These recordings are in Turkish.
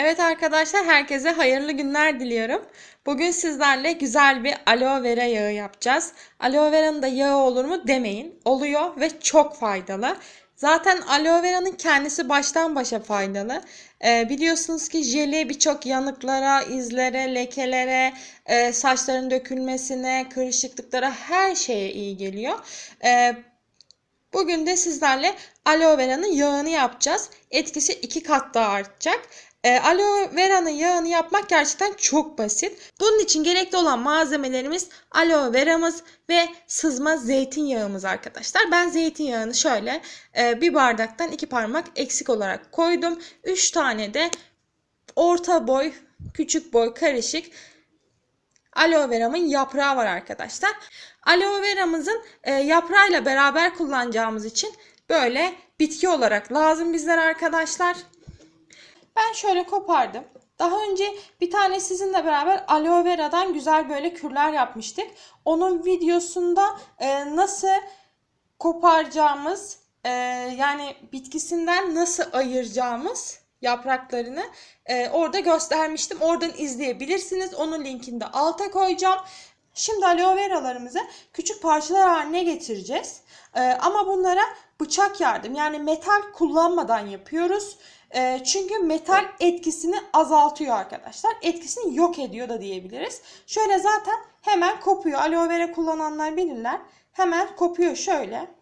Evet arkadaşlar herkese hayırlı günler diliyorum. Bugün sizlerle güzel bir aloe vera yağı yapacağız. Aloe vera'nın da yağı olur mu demeyin. Oluyor ve çok faydalı. Zaten aloe vera'nın kendisi baştan başa faydalı. Ee, biliyorsunuz ki jeli birçok yanıklara, izlere, lekelere, e, saçların dökülmesine, kırışıklıklara her şeye iyi geliyor. Ee, Bugün de sizlerle aloe vera'nın yağını yapacağız. Etkisi iki kat daha artacak. E, aloe vera'nın yağını yapmak gerçekten çok basit. Bunun için gerekli olan malzemelerimiz aloe veramız ve sızma zeytinyağımız arkadaşlar. Ben zeytinyağını şöyle e, bir bardaktan iki parmak eksik olarak koydum. Üç tane de orta boy, küçük boy karışık aloe veramın yaprağı var arkadaşlar. Aloe veramızın e, yaprağıyla beraber kullanacağımız için böyle bitki olarak lazım bizler arkadaşlar. Ben şöyle kopardım. Daha önce bir tane sizinle beraber aloe vera'dan güzel böyle kürler yapmıştık. Onun videosunda e, nasıl koparacağımız e, yani bitkisinden nasıl ayıracağımız yapraklarını e, orada göstermiştim. Oradan izleyebilirsiniz. Onun linkini de alta koyacağım. Şimdi aloe veralarımızı küçük parçalar haline getireceğiz. E, ama bunlara bıçak yardım yani metal kullanmadan yapıyoruz. E, çünkü metal etkisini azaltıyor arkadaşlar. Etkisini yok ediyor da diyebiliriz. Şöyle zaten hemen kopuyor. Aloe vera kullananlar bilirler. Hemen kopuyor şöyle.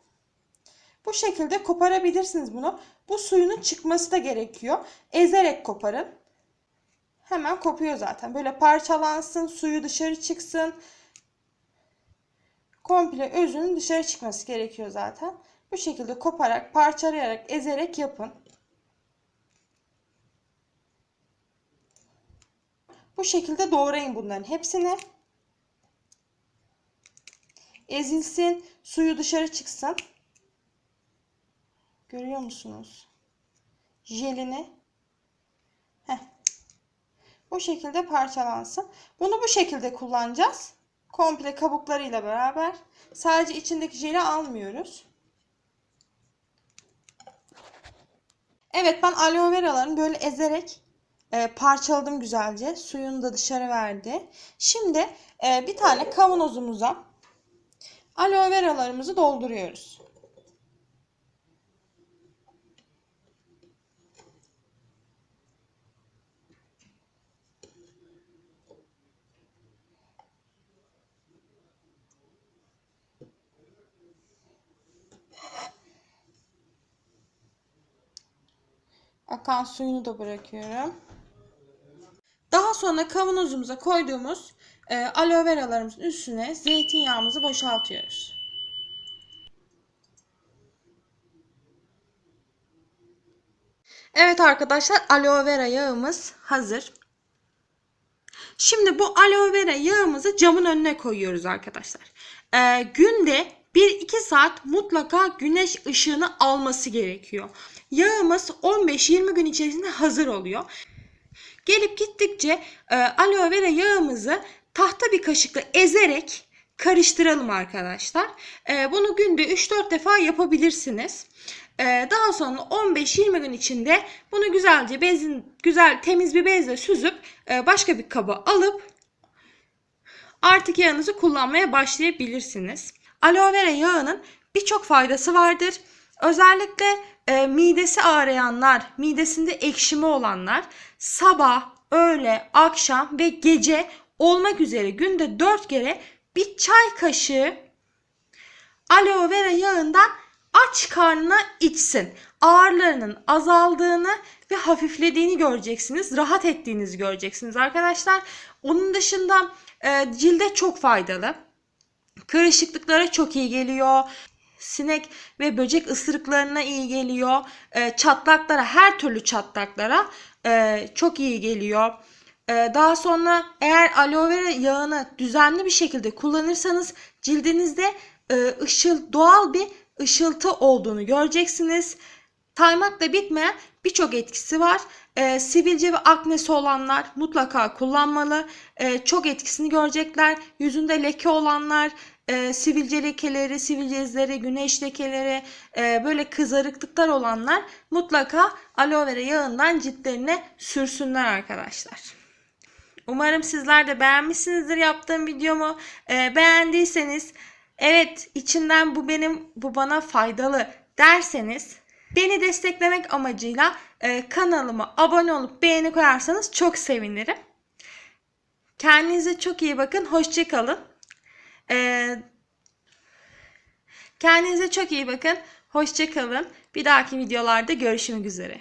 Bu şekilde koparabilirsiniz bunu. Bu suyunun çıkması da gerekiyor. Ezerek koparın. Hemen kopuyor zaten. Böyle parçalansın, suyu dışarı çıksın. Komple özünün dışarı çıkması gerekiyor zaten. Bu şekilde koparak, parçalayarak, ezerek yapın. Bu şekilde doğrayın bunların hepsini. Ezilsin, suyu dışarı çıksın. Görüyor musunuz? Jelini. Heh. Bu şekilde parçalansın. Bunu bu şekilde kullanacağız. Komple kabuklarıyla beraber. Sadece içindeki jeli almıyoruz. Evet ben aloe veralarını böyle ezerek e, parçaladım güzelce. Suyunu da dışarı verdi. Şimdi e, bir tane kavanozumuza aloe veralarımızı dolduruyoruz. Akan suyunu da bırakıyorum. Daha sonra kavanozumuza koyduğumuz e, aloe veralarımızın üstüne zeytinyağımızı boşaltıyoruz. Evet arkadaşlar aloe vera yağımız hazır. Şimdi bu aloe vera yağımızı camın önüne koyuyoruz arkadaşlar. Ee, günde 1-2 saat mutlaka güneş ışığını alması gerekiyor. Yağımız 15-20 gün içerisinde hazır oluyor. Gelip gittikçe e, aloe vera yağımızı tahta bir kaşıkla ezerek karıştıralım arkadaşlar. E, bunu günde 3-4 defa yapabilirsiniz. E, daha sonra 15-20 gün içinde bunu güzelce bezin güzel temiz bir bezle süzüp e, başka bir kaba alıp artık yağınızı kullanmaya başlayabilirsiniz. Aloe vera yağının birçok faydası vardır. Özellikle e, midesi ağrıyanlar, midesinde ekşimi olanlar sabah, öğle, akşam ve gece olmak üzere günde 4 kere bir çay kaşığı aloe vera yağından aç karnına içsin. Ağrılarının azaldığını ve hafiflediğini göreceksiniz. Rahat ettiğinizi göreceksiniz arkadaşlar. Onun dışında e, cilde çok faydalı. Kırışıklıklara çok iyi geliyor. Sinek ve böcek ısırıklarına iyi geliyor. E, çatlaklara, her türlü çatlaklara e, çok iyi geliyor. E, daha sonra eğer aloe vera yağını düzenli bir şekilde kullanırsanız cildinizde e, ışıl, doğal bir ışıltı olduğunu göreceksiniz. Taymakla bitmeyen birçok etkisi var. E, sivilce ve aknesi olanlar mutlaka kullanmalı. E, çok etkisini görecekler. Yüzünde leke olanlar, e, sivilce lekeleri, sivilce izleri, güneş lekeleri, e, böyle kızarıklıklar olanlar mutlaka aloe vera yağından ciltlerine sürsünler arkadaşlar. Umarım sizler de beğenmişsinizdir yaptığım videomu. E, beğendiyseniz evet içinden bu benim bu bana faydalı derseniz beni desteklemek amacıyla e, kanalıma abone olup beğeni koyarsanız çok sevinirim. Kendinize çok iyi bakın. Hoşçakalın. Ee, kendinize çok iyi bakın. Hoşçakalın. Bir dahaki videolarda görüşmek üzere.